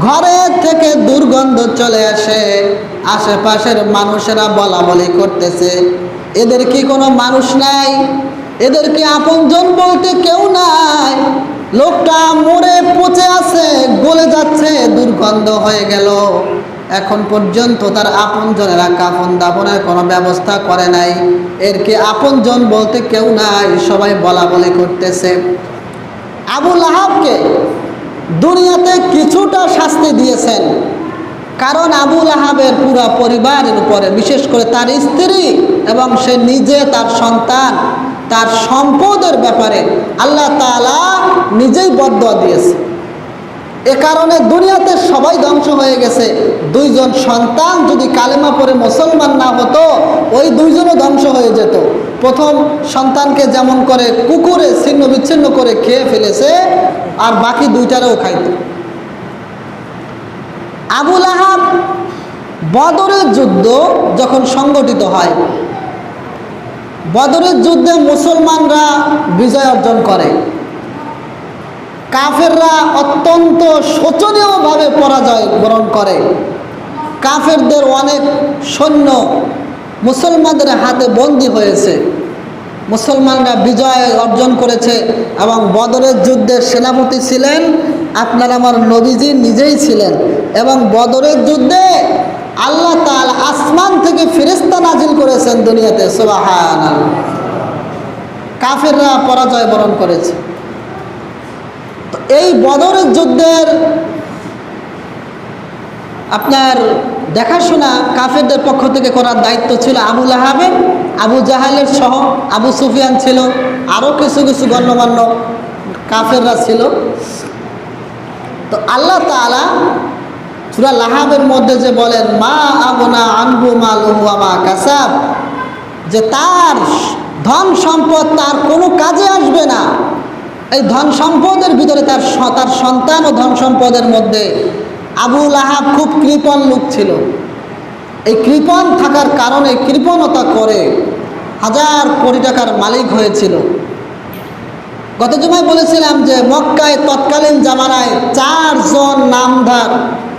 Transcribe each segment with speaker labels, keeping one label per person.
Speaker 1: ঘরের থেকে দুর্গন্ধ চলে আসে। আশেপাশের মানুষেরা বলা বলি করতেছে। এদের কি কোনো মানুষ নাই? এদের কি আপনজন বলতে কেউ নাই? লোকটা মরে পচে আছে, গলে যাচ্ছে, দুর্গন্ধ হয়ে গেল। এখন পর্যন্ত তার আপনজনেরা কাফন দাফনের কোনো ব্যবস্থা করে নাই। এর কি আপনজন বলতে কেউ নাই? সবাই বলা বলি করতেছে। আবুল আহাবকে দুনিয়াতে কিছুটা শাস্তি দিয়েছেন। কারণ আবুল আহাবের পুরো পরিবারের উপরে, বিশেষ করে তার স্ত্রী এবং সে নিজে তার সন্তান, তার সম্পদের ব্যাপারে আল্লাহ তালা নিজেই বদয়া দিয়েছে। এ কারণে দুনিয়াতে সবাই ধ্বংস হয়ে গেছে। দুইজন সন্তান যদি কালেমা পরে মুসলমান না হতো, ওই দুইজনও ধ্বংস হয়ে যেত। প্রথম সন্তানকে যেমন করে কুকুরে ছিন্ন বিচ্ছিন্ন করে খেয়ে ফেলেছে, আর বাকি দুইটারও খাইত। আবুল আহাব বদরের যুদ্ধ যখন সংগঠিত হয়, বদরের যুদ্ধে মুসলমানরা বিজয় অর্জন করে। কাফেররা অত্যন্ত শোচনীয়ভাবে পরাজয় বরণ করে। কাফেরদের অনেক সৈন্য মুসলমানদের হাতে বন্দী হয়েছে। মুসলমানরা বিজয় অর্জন করেছে এবং বদরের যুদ্ধের সেনাপতি ছিলেন, আপনার আমার নবীজি নিজেই ছিলেন এবং বদরের যুদ্ধে আল্লাহ তাল আসমান থেকে ফেরেস্তা নাজিল করেছেন দুনিয়াতে সুবাহান কাফেররা পরাজয় বরণ করেছে। তো এই বদরের যুদ্ধের আপনার দেখাশোনা কাফেরদের পক্ষ থেকে করার দায়িত্ব ছিল আবুল আহাবের আবু জাহালের সহ আবু সুফিয়ান ছিল আরও কিছু কিছু গণ্যমান্য কাফেররা ছিল। তো আল্লাহ তালা সুরা লাহাবের মধ্যে যে বলেন, মা আবনা আনবু মা লহুয়া কাসাব যে তার ধন সম্পদ তার কোনো কাজে আসবে না। এই ধন সম্পদের ভিতরে তার তার সন্তান ও ধন সম্পদের মধ্যে আবুল আহাব খুব কৃপণ লোক ছিল। এই কৃপণ থাকার কারণে কৃপণতা করে হাজার কোটি টাকার মালিক হয়েছিল। গত জমায় বলেছিলাম যে মক্কায় তৎকালীন জামানায় চারজন নামধার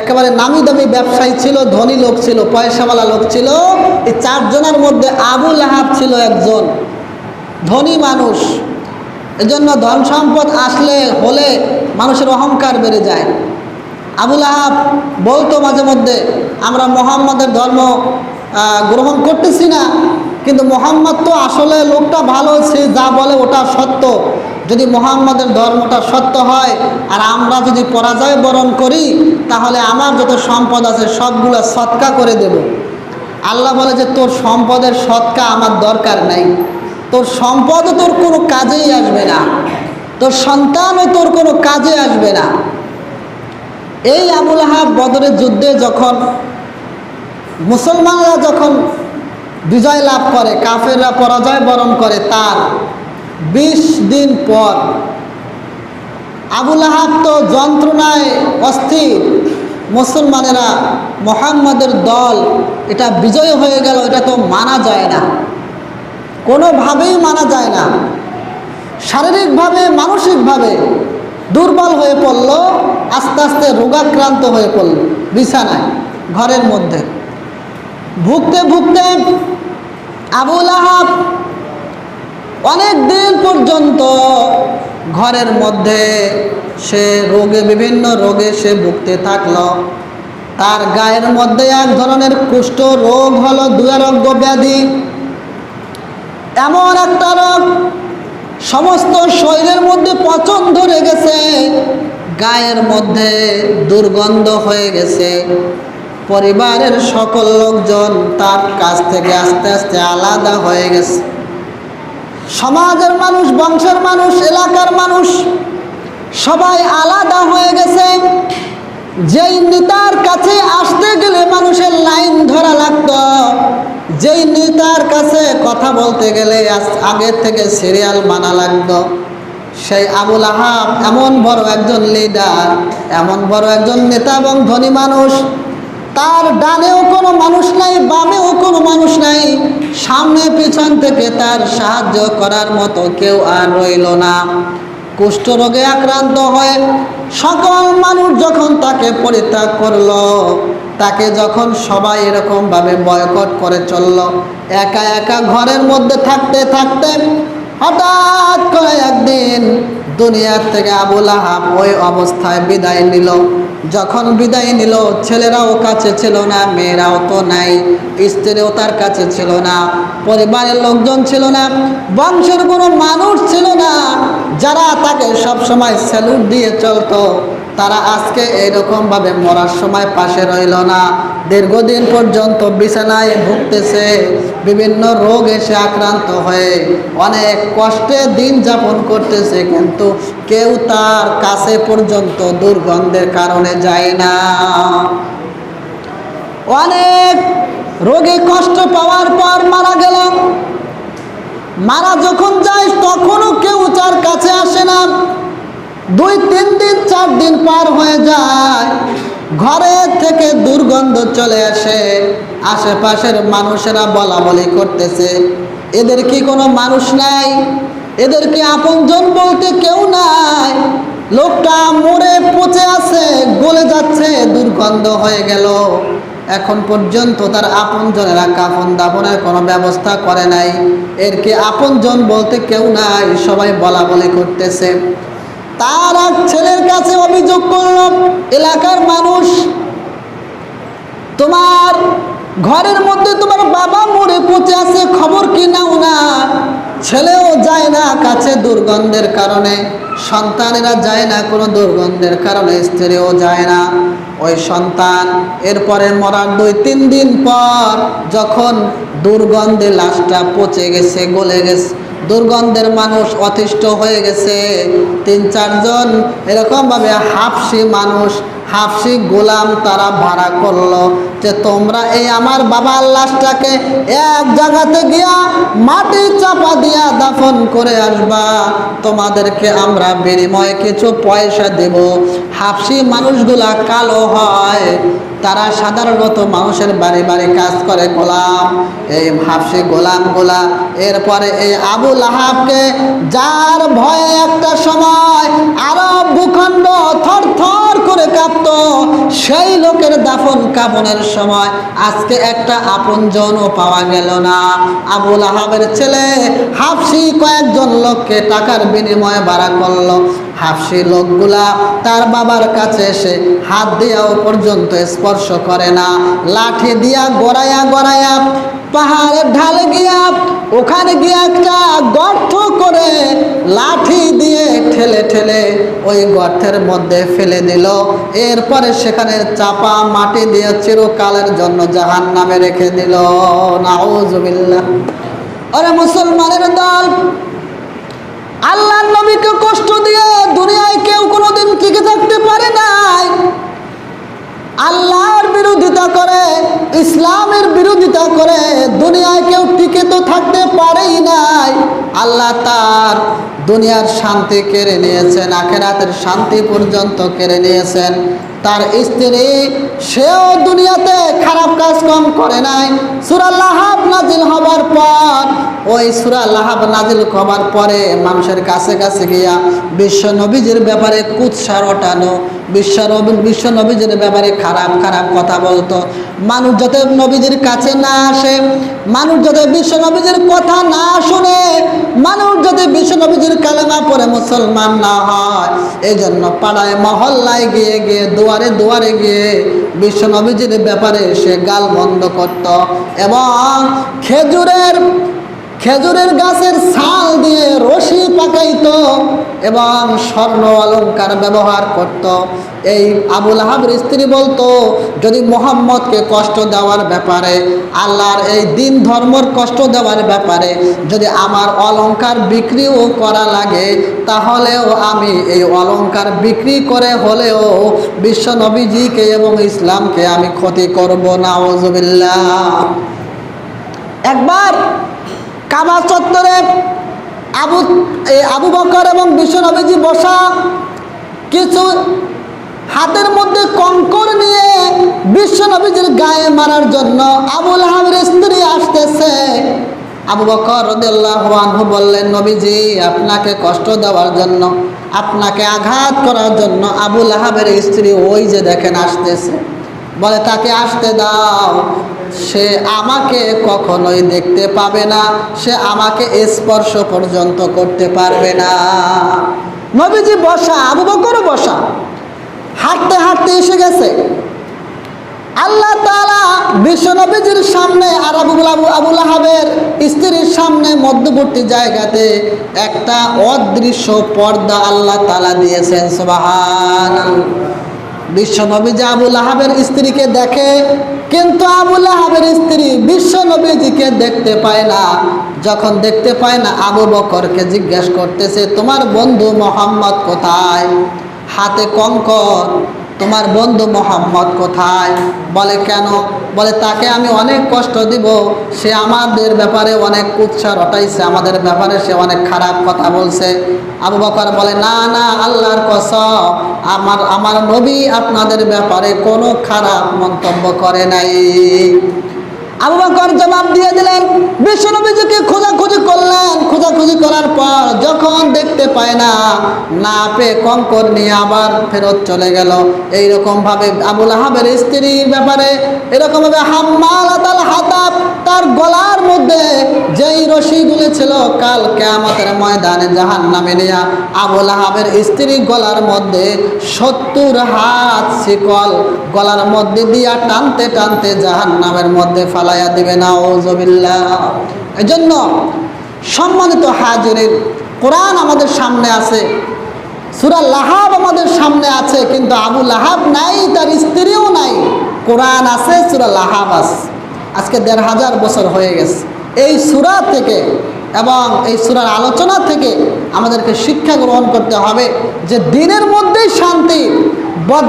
Speaker 1: একেবারে নামি দামি ব্যবসায়ী ছিল, ধনী লোক ছিল, পয়সাওয়ালা লোক ছিল, এই চারজনের মধ্যে আবুল আহাব ছিল একজন। ধনী মানুষ। এজন্য ধন সম্পদ আসলে হলে মানুষের অহংকার বেড়ে যায়। আবুল আহাব বলতো মাঝে মধ্যে, আমরা মোহাম্মদের ধর্ম গ্রহণ করতেছি না, কিন্তু মোহাম্মদ তো আসলে লোকটা ভালো, সে যা বলে ওটা সত্য। যদি মোহাম্মদের ধর্মটা সত্য হয়, আর আমরা যদি পরাজয় বরণ করি, তাহলে আমার যত সম্পদ আছে সবগুলো সৎকা করে দেব। আল্লাহ বলে যে, তোর সম্পদের সৎকা আমার দরকার নাই। তোর সম্পদও তোর কোনো কাজেই আসবে না। তোর সন্তানও তোর কোনো কাজে আসবে না। এই আবুল আহাব বদরের যুদ্ধে যখন মুসলমানরা যখন বিজয় লাভ করে, কাফেররা পরাজয় বরণ করে, তার বিশ দিন পর আবুল আহাব তো যন্ত্রণায় অস্থির। মুসলমানেরা মোহাম্মদের দল, এটা বিজয় হয়ে গেল, এটা তো মানা যায় না। কোনোভাবেই মানা যায় না। শারীরিকভাবে, মানসিকভাবে দুর্বল হয়ে পড়ল, আস্তে আস্তে রোগাক্রান্ত হয়ে পড়ল বিছানায়, ঘরের মধ্যে। ভুগতে ভুগতে আবুল আহাব অনেক দিন পর্যন্ত ঘরের মধ্যে সে রোগে, বিভিন্ন রোগে সে ভুগতে থাকল। তার গায়ের মধ্যে এক ধরনের কুষ্ঠ রোগ হলো দুরারোগ্য ব্যাধি। এমন একটা রোগ, সমস্ত শরীরের মধ্যে পচন ধরে গেছে, গায়ের মধ্যে দুর্গন্ধ হয়ে গেছে। পরিবারের সকল লোকজন তার কাছ থেকে আস্তে আস্তে আলাদা হয়ে গেছে। সমাজের মানুষ, বংশের মানুষ, এলাকার মানুষ সবাই আলাদা হয়ে গেছে। যেই নেতার কাছে আসতে গেলে মানুষের লাইন ধরা লাগতো যেই নেতার কাছে কথা বলতে গেলে আগের থেকে সিরিয়াল মানা লাগতো। সেই আবুল আহাব এমন বড় একজন লিডার এমন বড় একজন নেতা এবং ধনী মানুষ। তার ডানেও কোনো মানুষ নাই, বামেও কোনো মানুষ নাই। সামনে পিছন থেকে তার সাহায্য করার মতো কেউ আর রইল না। কুষ্ঠ রোগে আক্রান্ত হয়ে সকল মানুষ যখন তাকে পরিত্যাগ করল তাকে যখন সবাই এরকমভাবে বয়কট করে চলল, একা একা ঘরের মধ্যে থাকতে থাকতে হঠাৎ করে একদিন দুনিয়ার থেকে আবুল আহাব ওই অবস্থায় বিদায় নিল। যখন বিদায় নিল, ছেলেরাও কাছে ছিল না, মেয়েরাও তো নাই, স্ত্রীও তার কাছে ছিল না, পরিবারের লোকজন ছিল না, বংশের কোনো মানুষ ছিল না, যারা তাকে সব সময় স্যালুট দিয়ে চলতো। তারা আজকে এরকমভাবে মরার সময় পাশে রইল না। দীর্ঘদিন পর্যন্ত বিছানায় ভুগতেছে, বিভিন্ন রোগ এসে আক্রান্ত হয়ে অনেক কষ্টে দিন যাপন করতেছে, কিন্তু কেউ তার কাছে পর্যন্ত দুর্গন্ধের কারণে যায় না। অনেক রোগে কষ্ট পাওয়ার পর মারা গেল মারা যখন যায় তখনও কেউ তার কাছে আসে না। দুই, তিন দিন, চার দিন পার হয়ে যায়। ঘরে থেকে দুর্গন্ধ চলে আসে। আশেপাশের মানুষেরা বলা বলি করতেছে, এদের কি কোনো মানুষ নাই? এদের কি আপনজন বলতে কেউ নাই? লোকটা মরে পচে আছে, গলে যাচ্ছে, দুর্গন্ধ হয়ে গেল। এখন পর্যন্ত তার আপনজনেরা কাফন দাপনের কোনো ব্যবস্থা করে নাই। এর কি আপনজন বলতে কেউ নাই? সবাই বলা বলি করতেছে। তার এক ছেলের কাছে অভিযোগ করল, এলাকার মানুষ, তোমার ঘরের মধ্যে তোমার বাবা মরে পচে আছে, খবর কি নাও না? ছেলেও যায় না কাছে দুর্গন্ধের কারণে, সন্তানেরা যায় না কোনো দুর্গন্ধের কারণে, স্ত্রীও যায় না। ওই সন্তান এরপরে মরার দুই তিন দিন পর যখন দুর্গন্ধে লাশটা পচে গেছে, গলে গেছে দুর্গন্ধের মানুষ অতিষ্ঠ হয়ে গেছে। তিন চারজন এরকমভাবে হাফসি মানুষ হাফসি গোলাম তারা ভাড়া করল যে তোমরা এই আমার বাবার লাশটাকে এক জায়গাতে গিয়া মাটি চাপা দিয়া দাফন করে আসবা। তোমাদেরকে আমরা বিনিময়ে কিছু পয়সা দেব। হাফসি মানুষগুলা কালো হয়। তারা সাধারণত মানুষের বাড়ি বাড়ি কাজ করে গোলাম। এই হাফসি গোলামগুলা এরপরে এই আবু লাহাবকে যার ভয়ে একটা সময় আরব ভূখণ্ড কাঁপত সেই লোকের দাফন কাপনের সময় আজকে একটা আপনজনও পাওয়া গেল না। আবুল আহাবের ছেলে হাফসি কয়েকজন লোককে টাকার বিনিময়ে ভাড়া করল। হাফসি লোকগুলা তার বাবার কাছে এসে হাত দিয়াও পর্যন্ত স্পর্শ করে না। লাঠি দিয়া গড়াইয়া গড়াইয়া পাহাড়ের ঢালে গিয়া ওখানে গিয়ে একটা গর্ত করে লাঠি দিয়ে ঠেলে ঠেলে ওই গর্তের মধ্যে ফেলে দিল। এরপরে সেখানে চাপা মাটি দিয়ে চিরকালের জন্য জাহান নামে রেখে দিল। নাউজুবিল্লাহ। আরে মুসলমানের দল আল্লাহ নবীকে কষ্ট দিয়ে দুনিয়ায় কেউ কোনোদিন টিকে থাকতে পারে নাই। আল্লাহর বিরোধিতা করে, ইসলামের বিরোধিতা করে দুনিয়ায় কেউ টিকে তো থাকতে পারেই নাই। আল্লাহ তার দুনিয়ার শান্তি কেড়ে নিয়েছেন, আখেরাতের শান্তি পর্যন্ত কেড়ে নিয়েছেন। তার স্ত্রী, সেও দুনিয়াতে খারাপ কাজ কম করে নাই। সুরা লাহাব নাজিল হবার পর, ওই সুরা লাহাব নাজিল হবার পরে মানুষের কাছে কাছে গিয়া বিশ্ব নবীজির ব্যাপারে কুৎসার ওঠানো, বিশ্ব বিশ্ব নবীজির ব্যাপারে খারাপ খারাপ কথা বলতো। মানুষ যাতে নবীজির কাছে না আসে, মানুষ যাতে বিশ্ব নবীজির কথা না শুনে, মানুষ যাতে বিশ্ব নবীজির কালেমা পড়ে মুসলমান না হয় এই জন্য পাড়ায় মহল্লায় গিয়ে গিয়ে দুয়ারে দুয়ারে গিয়ে বিশ্ব নবীজির ব্যাপারে সে গাল বন্ধ করত। এবং খেজুরের খেজুরের গাছের ছাল দিয়ে রশি পাকাইত এবং স্বর্ণ অলংকার ব্যবহার করত। এই আবুল আহাবের স্ত্রী বলতো, যদি মোহাম্মদকে কষ্ট দেওয়ার ব্যাপারে, আল্লাহর এই দিন ধর্মর কষ্ট দেওয়ার ব্যাপারে যদি আমার অলঙ্কার বিক্রিও করা লাগে, তাহলেও আমি এই অলংকার বিক্রি করে হলেও বিশ্ব নবীজিকে এবং ইসলামকে আমি ক্ষতি করব না ওজবিল্লা একবার কাবা চত্বরে আবু আবু বকর এবং বিশ্বনবীজি বসা কিছু হাতের মধ্যে কঙ্কর নিয়ে বিশ্বনবীজির গায়ে মারার জন্য আবুল হামের স্ত্রী আসতেছে। আবু বকর রদিয়াল্লাহু আনহু বললেন, নবীজি, আপনাকে কষ্ট দেওয়ার জন্য, আপনাকে আঘাত করার জন্য আবুল আহাবের স্ত্রী ওই যে দেখেন আসতেছে। বলে, তাকে আসতে দাও। সে আমাকে কখনোই দেখতে পাবে না, সে আমাকে স্পর্শ পর্যন্ত করতে পারবে না। নবীজি বসা, আবু বকরও বসা। হাঁটতে হাঁটতে এসে গেছে। আল্লাহ তাআলা বিশ্ব নবীজির সামনে আর আবুল আবু আবুল আহাবের স্ত্রীর সামনে মধ্যবর্তী জায়গাতে একটা অদৃশ্য পর্দা আল্লাহ তাআলা দিয়েছেন সুবহান বিশ্ব নবীজি আবুল আহাবের স্ত্রীকে দেখে কিন্তু আবুল আহাবের স্ত্রী বিশ্ব নবীজিকে দেখতে পায় না। যখন দেখতে পায় না, আবু বকরকে জিজ্ঞেস করতেছে, তোমার বন্ধু মোহাম্মদ কোথায়? হাতে কঙ্কর। তোমার বন্ধু মোহাম্মদ কোথায়? বলে, কেন? বলে, তাকে আমি অনেক কষ্ট দিব। সে আমাদের ব্যাপারে অনেক উৎসাহ রটাইছে। আমাদের ব্যাপারে সে অনেক খারাপ কথা বলছে। আবু বকর বলে, না না, আল্লাহর কস আমার আমার নবী আপনাদের ব্যাপারে কোনো খারাপ মন্তব্য করে নাই। আবু বকর জবাব দিয়ে দিলেন বিশ্বনবীজিকে খোঁজাখুঁজি করলেন। খোঁজাখুঁজি করার পর যখন দেখতে পায় না না পেয়ে কঙ্কর নিয়ে আবার ফেরত চলে গেল। এইরকমভাবে আবুল আহাবের স্ত্রীর ব্যাপারে, এরকমভাবে হাম্মাল হাতাব তার গলার মধ্যে যেই রশিগুলো ছিল কাল কেয়ামতের ময়দানে জাহান নামে নেয়া আবুল আহাবের স্ত্রী গলার মধ্যে সত্তর হাত শিকল গলার মধ্যে দিয়া টানতে টানতে জাহান নামের মধ্যে ফালাইয়া দিবে না ওজবিল্লা এজন্য সম্মানিত হাজিরের কোরআন আমাদের সামনে আছে, সুরা লাহাব আমাদের সামনে আছে, কিন্তু আবু লাহাব নাই, তার স্ত্রীও নাই। কোরআন আছে, সুরা লাহাব আছে। আজকে দেড় হাজার বছর হয়ে গেছে। এই সুরা থেকে এবং এই সুরার আলোচনা থেকে আমাদেরকে শিক্ষা গ্রহণ করতে হবে যে দিনের মধ্যেই শান্তি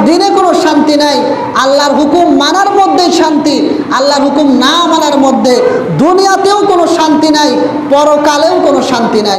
Speaker 1: দিনে কোনো শান্তি নাই। আল্লাহর হুকুম মানার মধ্যেই শান্তি, আল্লাহর হুকুম না মানার মধ্যে দুনিয়াতেও কোনো শান্তি নাই, পরকালেও কোনো শান্তি নাই।